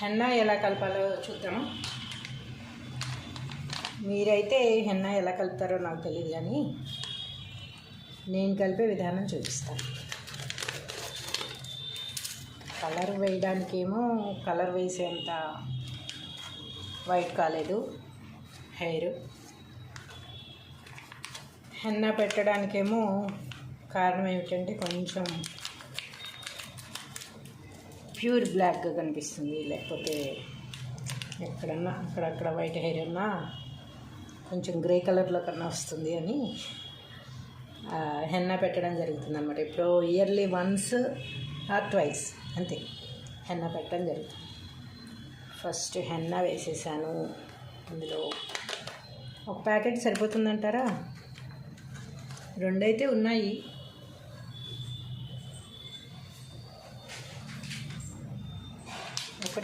Henna ఎలా కలపాలో చూద్దాము? మీరైతే హెన్నా ఎలా కలుపుతారో నాకు తెలియదు కానీ నేను కలిపే విధానం చూపిస్తాను. కలర్ వేయడానికేమో కలర్ వేసేంత వైట్ కాలేదు హెయిర్. హెన్నా పెట్టడానికేమో కారణం ఏమిటంటే కొంచెం ప్యూర్ బ్లాక్గా కనిపిస్తుంది లేకపోతే ఎక్కడన్నా అక్కడక్కడ వైట్ హెయిర్ ఉన్నా కొంచెం గ్రే కలర్లో కన్నా వస్తుంది అని హెన్న హెన్నా పెట్టడం జరుగుతుంది అన్నమాట ఇప్పుడు ఇయర్లీ వన్స్ ఆర్ ట్వైస్ అంతే హెన్నా పెట్టడం జరుగుతుంది. ఫస్ట్ హెన్నా వేసేసాను అందులో ఒక ప్యాకెట్ సరిపోతుందంటారా? రెండైతే ఉన్నాయి.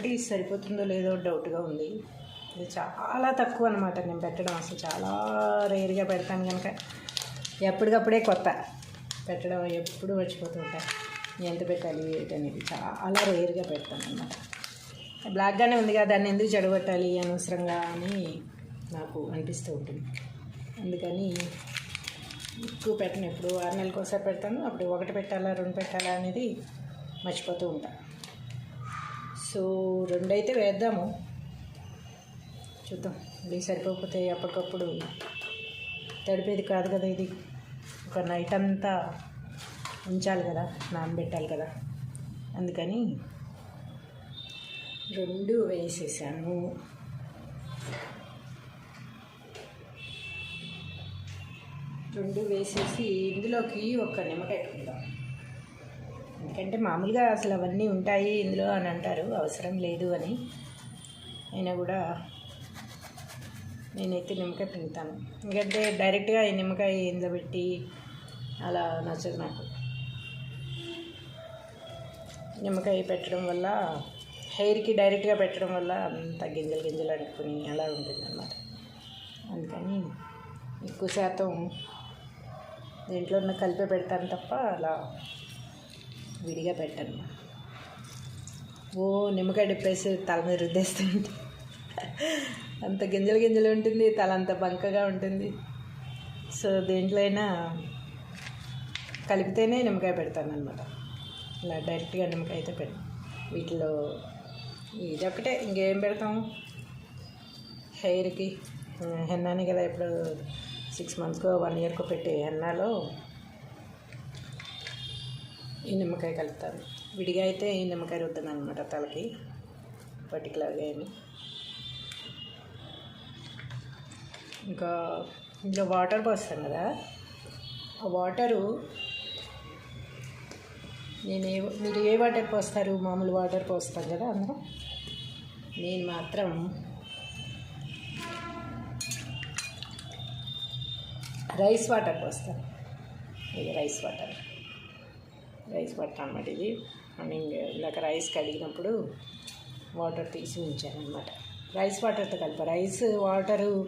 ఒకటి సరిపోతుందో లేదో డౌట్గా ఉంది. ఇది చాలా తక్కువ అనమాట నేను పెట్టడం అసలు. చాలా రేర్గా పెడతాను కనుక ఎప్పటికప్పుడే కొత్త. పెట్టడం ఎప్పుడు మర్చిపోతూ ఉంటాను ఎంత పెట్టాలి ఏంటి అనేది చాలా రేర్గా పెడతాను అనమాట బ్లాక్గానే ఉంది కదా దాన్ని ఎందుకు చెడగొట్టాలి అనవసరంగా అని నాకు అనిపిస్తూ ఉంటుంది. అందుకని ఎక్కువ పెట్టను. ఎప్పుడు ఆరు నెలలకు ఒకసారి పెడతాను. అప్పుడు ఒకటి పెట్టాలా రెండు పెట్టాలా అనేది మర్చిపోతూ ఉంటాను సో రెండైతే వేద్దాము. చూద్దాం. ఇది సరిపోకపోతే అప్పటికప్పుడు తడిపేది కాదు కదా ఇది. ఒక నైట్ అంతా ఉంచాలి కదా నానబెట్టాలి కదా. అందుకని రెండు వేసేసాను. రెండు వేసేసి ఇందులోకి ఒక నిమ్మకాయ పిండుదాం ఎందుకంటే మామూలుగా అసలు అవన్నీ ఉంటాయి ఇందులో అని అంటారు అవసరం లేదు అని. అయినా కూడా నేనైతే నిమ్మకాయ పిండుతాను. ఎందుకంటే డైరెక్ట్గా ఈ నిమ్మకాయ ఇందులో పెట్టి అలా నచ్చదు నాకు. నిమ్మకాయ పెట్టడం వల్ల హెయిర్కి డైరెక్ట్గా పెట్టడం వల్ల అంత గింజలు గింజలు అడుక్కుని అలా ఉంటుంది అన్నమాట అందుకని ఎక్కువ శాతం దీంట్లో ఉన్న కలిపే పెడతాను తప్ప అలా విడిగా పెట్టను. ఓ నిమ్మకాయ డిప్పేసి తల మీద రుద్దేస్తుంటే. అంత గింజలు గింజలు ఉంటుంది తల అంత బంకగా ఉంటుంది. సో దేంట్లో అయినా కలిపితేనే నిమ్మకాయ పెడతాను అనమాట ఇలా డైరెక్ట్గా నిమ్మకాయ అయితే పెట్టు వీటిలో ఇదొక్కటే ఇంకేం పెడతాం హెయిర్కి హెన్నాని కదా ఇప్పుడు సిక్స్ మంత్స్కో వన్ ఇయర్కో పెట్టే హెన్నాలో ఈ నిమ్మకాయ కలుపుతాను. విడిగా అయితే ఈ నిమ్మకాయ రుద్దాను అనమాట తలకి. పర్టికులర్గా ఏమి. ఇంకా ఇందులో వాటర్ పోస్తాం కదా. ఆ వాటరు నేను ఏ మీరు ఏ వాటర్ పోస్తారు? మామూలు వాటర్ పోస్తాం కదా అందరం నేను మాత్రం రైస్ వాటర్ పోస్తాను. ఇది రైస్ వాటర్. రైస్ వాటర్ అన్నమాట ఇది. మార్నింగ్ ఇందాక రైస్ కడిగినప్పుడు వాటర్ తీసి ఉంచాను రైస్ వాటర్తో కలిపి. రైస్ వాటరు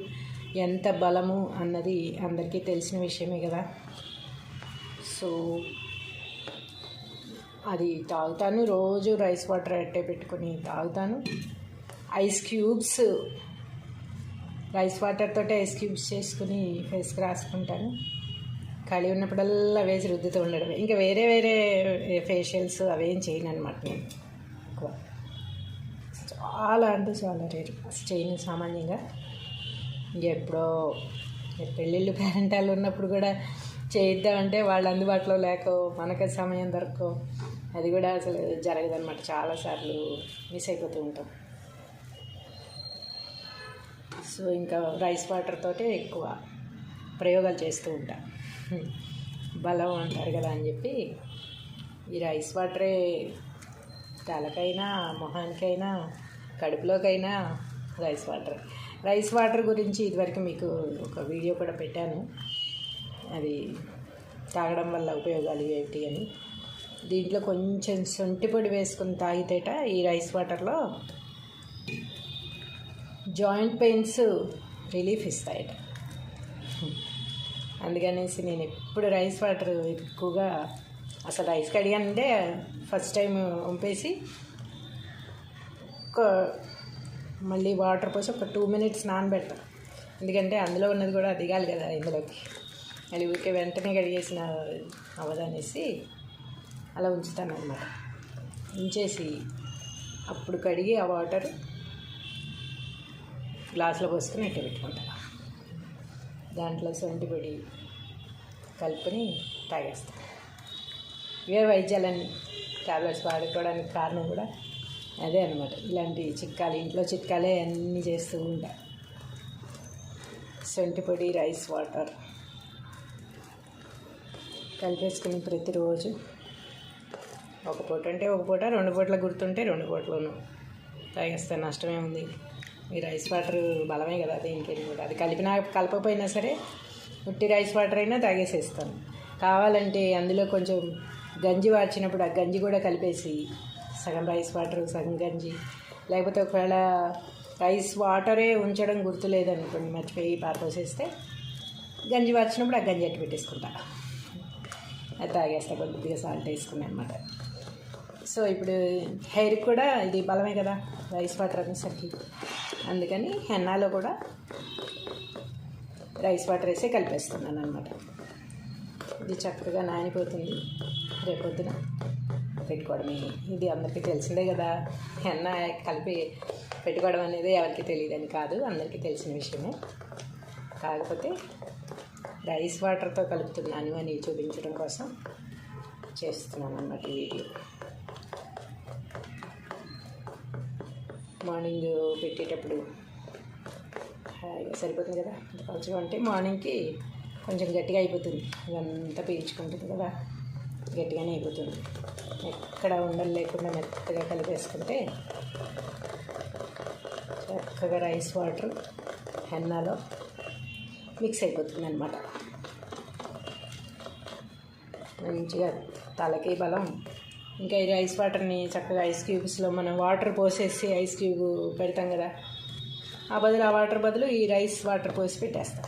ఎంత బలము అన్నది అందరికీ తెలిసిన విషయమే కదా. సో అది తాగుతాను. రోజు రైస్ వాటర్ అట్టే పెట్టుకొని తాగుతాను. ఐస్ క్యూబ్స్ రైస్ వాటర్ తోటి ఐస్ క్యూబ్స్ చేసుకుని ఫేస్కి రాసుకుంటాను. ఖాళీ ఉన్నప్పుడల్లా వేసి రుద్దుతూ ఉండడం ఇంకా వేరే వేరే ఫేషియల్స్ అవేం చేయను అనమాట నేను ఎక్కువ. చాలా అంటే చాలా రేరు అసలు చేయను సామాన్యంగా. ఎప్పుడో పెళ్ళిళ్ళు పేరెంటాలు ఉన్నప్పుడు కూడా చేయిద్దామంటే వాళ్ళు అందుబాటులో లేకో మనకి సమయం దొరకో అది కూడా అసలు జరగదనమాట చాలాసార్లు మిస్ అయిపోతూ ఉంటాం. సో ఇంకా రైస్ వాటర్ తోటే ఎక్కువ. ప్రయోగాలు చేస్తూ ఉంటా. బలం అంటారు కదా అని చెప్పి ఈ రైస్ వాటరే తలకైనా మొహానికైనా కడుపులోకైనా రైస్ వాటర్. రైస్ వాటర్ గురించి ఇదివరకు మీకు ఒక వీడియో కూడా పెట్టాను. అది తాగడం వల్ల ఉపయోగాలు ఏమిటి అని. దీంట్లో కొంచెం సొంటి పొడి వేసుకుని తాగితేట ఈ రైస్ వాటర్లో జాయింట్ పెయిన్స్ రిలీఫ్ ఇస్తాయట. అందుకనేసి నేను ఎప్పుడు రైస్ వాటర్ ఎక్కువగా అసలు రైస్ కడిగానంటే ఫస్ట్ టైం వంపేసి ఒక మళ్ళీ వాటర్ పోసి ఒక టూ మినిట్స్ నానబెడతాను ఎందుకంటే అందులో ఉన్నది కూడా దిగాలి కదా ఇందులోకి. మళ్ళీ ఊరికే వెంటనే కడిగేసిన అవదనేసి అలా ఉంచుతాను అనమాట ఉంచేసి అప్పుడు కడిగి ఆ వాటర్ గ్లాసులో పోసుకుని ఎట్ట పెట్టుకుంటాను దాంట్లో సొంటి పొడి కలుపుకొని తాగేస్తాను ఇవే వైద్యాలన్నీ టాబ్లెట్స్ వాడుకోవడానికి కారణం కూడా అదే అనమాట ఇలాంటి చిట్కాలు ఇంట్లో చిట్కాలే అన్నీ చేస్తూ ఉంటా. సొంటి పొడి రైస్ వాటర్ కలిపేసుకుని ప్రతిరోజు ఒక పూట అంటే ఒక పూట రెండు పూటల గుర్తుంటే రెండు పూటలను తాగేస్తే నష్టమే ఉంది ఈ రైస్ వాటర్ బలమే కదా దేనికైనా కూడా అది కలిపినా కలపకపోయినా సరే ఉట్టి రైస్ వాటర్ అయినా తాగేసేస్తాను. కావాలంటే అందులో కొంచెం గంజి వార్చినప్పుడు ఆ గంజి కూడా కలిపేసి సగం రైస్ వాటర్ సగం గంజి. లేకపోతే ఒకవేళ రైస్ వాటరే ఉంచడం గుర్తులేదనుకోండి మర్చిపోయి పారపోసేస్తే గంజి వార్చినప్పుడు ఆ గంజి అట్టు పెట్టేసుకుంటా. అది తాగేస్తా కొద్దిగా సాల్ట్ వేసుకుని అనమాట సో ఇప్పుడు హెయిర్ కూడా ఇది బలమే కదా రైస్ వాటర్ అనేసరికి. అందుకని హెన్నాలో కూడా రైస్ వాటర్ వేసే కలిపేస్తున్నాను అనమాట ఇది చక్కగా నానిపోతుంది. రేపొద్దున పెట్టుకోవడమే. ఇది అందరికీ తెలిసిందే కదా. హెన్న కలిపి పెట్టుకోవడం అనేది ఎవరికి తెలియదని కాదు అందరికీ తెలిసిన విషయమే. కాకపోతే రైస్ వాటర్తో కలుపుతున్నాను అని చూపించడం కోసం చేస్తున్నాను అన్నమాట ఈ వీడియో. మార్నింగ్ పెట్టేటప్పుడు. హాయిగా సరిపోతుంది కదా? అంత పలుచగా ఉంటే మార్నింగ్కి కొంచెం గట్టిగా అయిపోతుంది. ఇదంతా పీల్చుకుంటుంది కదా? గట్టిగానే అయిపోతుంది. ఎక్కడ ఉండలు లేకుండా మెత్తగా కలిపేసుకుంటే చక్కగా రైస్ వాటర్ హెన్నాలో మిక్స్ అయిపోతుంది అనమాట మంచిగా తలకి బలం ఇంకా ఈ రైస్ వాటర్ని చక్కగా ఐస్ క్యూబ్స్లో మనం వాటర్ పోసేసి ఐస్ క్యూబ్ పెడతాం కదా ఆ బదులు ఆ వాటర్ బదులు ఈ రైస్ వాటర్ పోసి పెట్టేస్తా.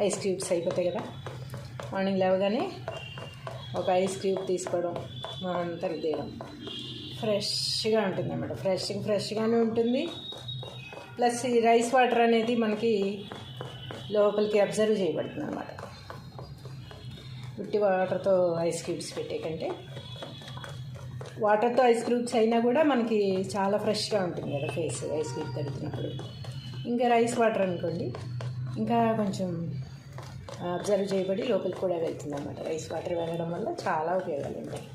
ఐస్ క్యూబ్స్ అయిపోతాయి కదా. మార్నింగ్ లేవగానే ఒక ఐస్ క్యూబ్ తీసుకోవడం అంతా తీయడం ఫ్రెష్గా ఉంటుంది అన్నమాట. ఫ్రెష్ ఫ్రెష్గానే ఉంటుంది. ప్లస్ ఈ రైస్ వాటర్ అనేది మనకి లోపలికి అబ్జర్వ్ చేయబడుతుంది అనమాట ఉట్టి వాటర్తో ఐస్ క్యూబ్స్ పెట్టే కంటే. వాటర్తో ఐస్ క్యూబ్స్ అయినా కూడా మనకి చాలా ఫ్రెష్గా ఉంటుంది కదా ఫేస్ ఐస్ క్యూబ్ తడుతున్నప్పుడు ఇంకా రైస్ వాటర్ అనుకోండి. ఇంకా కొంచెం అబ్జర్వ్ చేయబడి లోపలికి కూడా వెళ్తుంది అనమాట రైస్ వాటర్ వెళ్ళడం వల్ల చాలా ఉపయోగాలు ఉంటాయి.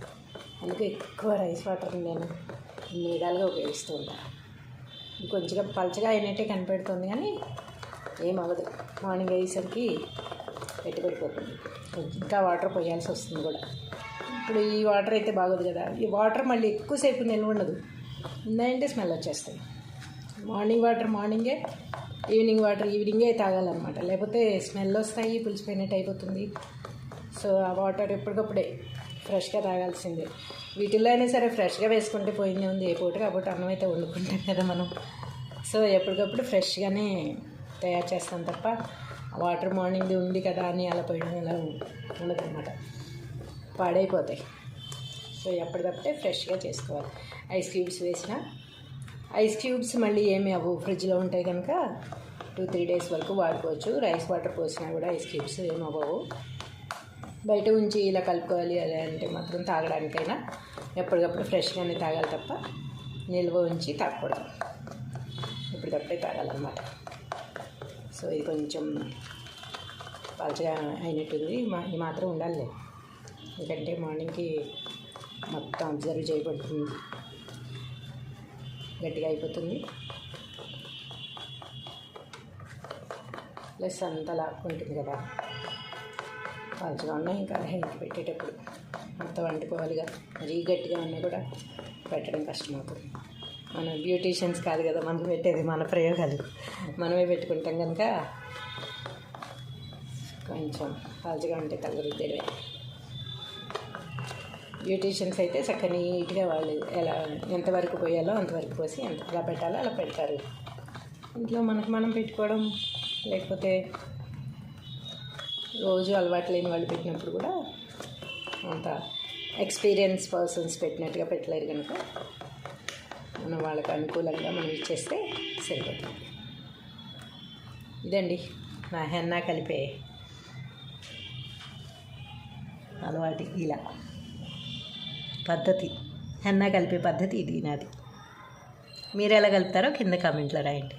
అందుకే ఎక్కువ రైస్ వాటర్ని నేను ఇన్ని విధాలుగా ఉపయోగిస్తూ ఉంటాను కొంచెం పలచగా అయినట్టే కనిపెడుతుంది కానీ ఏం అవ్వదు మార్నింగ్ అయ్యేసరికి పెట్టుబడిపోతుంది కొంచెం ఇంకా వాటర్ పోయాల్సి వస్తుంది కూడా. ఇప్పుడు ఈ వాటర్ అయితే బాగోదు కదా. ఈ వాటర్ మళ్ళీ ఎక్కువసేపు నిల్వ ఉండదు. ఉందంటే స్మెల్ వచ్చేస్తాయి. మార్నింగ్ వాటర్ మార్నింగే ఈవినింగ్ వాటర్ ఈవినింగే తాగాలన్నమాట. లేకపోతే స్మెల్ వస్తాయి పులిసిపోయినట్టు అయిపోతుంది. సో ఆ వాటర్ ఎప్పటికప్పుడే ఫ్రెష్గా తాగాల్సిందే. వీటిల్లో అయినా సరే ఫ్రెష్గా వేసుకుంటే పోయింది ఉంది. ఏ పూట కాబట్టి అన్నం అయితే వండుకుంటాం కదా మనం. సో ఎప్పటికప్పుడు ఫ్రెష్గానే తయారు చేస్తాం తప్ప వాటర్ మార్నింగ్ది ఉంది కదా అని అలా పోయడం అలా ఉండదు అనమాట పాడైపోతాయి. సో ఎప్పటికప్పుడే ఫ్రెష్గా చేసుకోవాలి. ఐస్ క్యూబ్స్ వేసిన. ఐస్ క్యూబ్స్ మళ్ళీ ఏమి అవ్వవు ఫ్రిడ్జ్లో ఉంటాయి కనుక టూ త్రీ డేస్ వరకు వాడుకోవచ్చు. రైస్ వాటర్ పోసినా కూడా ఐస్ క్యూబ్స్ ఏమి అవ్వవు. బయట ఉంచి ఇలా కలుపుకోవాలి అలా అంటే మాత్రం తాగడానికైనా ఎప్పటికప్పుడు ఫ్రెష్గానే తాగాలి తప్ప నిల్వ ఉంచి తాగకూడదు. ఎప్పటికప్పుడే తాగాలన్నమాట. సో ఇది కొంచెం పలచగా అయినట్టుంది. మా ఇది మాత్రం ఉండాలి. ఎందుకంటే మార్నింగ్కి మొత్తం అబ్జర్వ్ చేయబడుతుంది. గట్టిగా అయిపోతుంది. ప్లస్ అంతా లాక్కుంటుంది కదా. పలుచగా ఉన్నాయి ఇంకా హెల్త్ పెట్టేటప్పుడు. మొత్తం వండుకోవాలిగా. మరీ గట్టిగా ఉన్నా కూడా పెట్టడం కష్టమవుతుంది. మన బ్యూటీషియన్స్ కాదు కదా మనం పెట్టేది మన ప్రయోగాలు. మనమే పెట్టుకుంటాం కనుక కొంచెం పలుచగా ఉంటే తగ్గరుద్దేవే బ్యూటీషియన్స్ అయితే చక్కగా నీట్గా వాళ్ళు ఎలా ఎంతవరకు పోయాలో అంతవరకు పోసి ఎంత ఎలా పెట్టాలో అలా పెడతారు. ఇంట్లో మనకు మనం పెట్టుకోవడం లేకపోతే రోజు అలవాటు లేని వాళ్ళు పెట్టినప్పుడు కూడా అంత ఎక్స్పీరియన్స్ పర్సన్స్ పెట్టినట్టుగా పెట్టలేరు కనుక మనం వాళ్ళకి అనుకూలంగా మనం ఇచ్చేస్తే సరిపోతుంది. ఇదండి నా హెన్నా కలిపే అలవాటు ఇలా. పద్ధతి. హెన్నా కలిపే పద్ధతి ఇది నాది. మీరు ఎలా కలుపుతారో కింద కామెంట్లో రాయండి.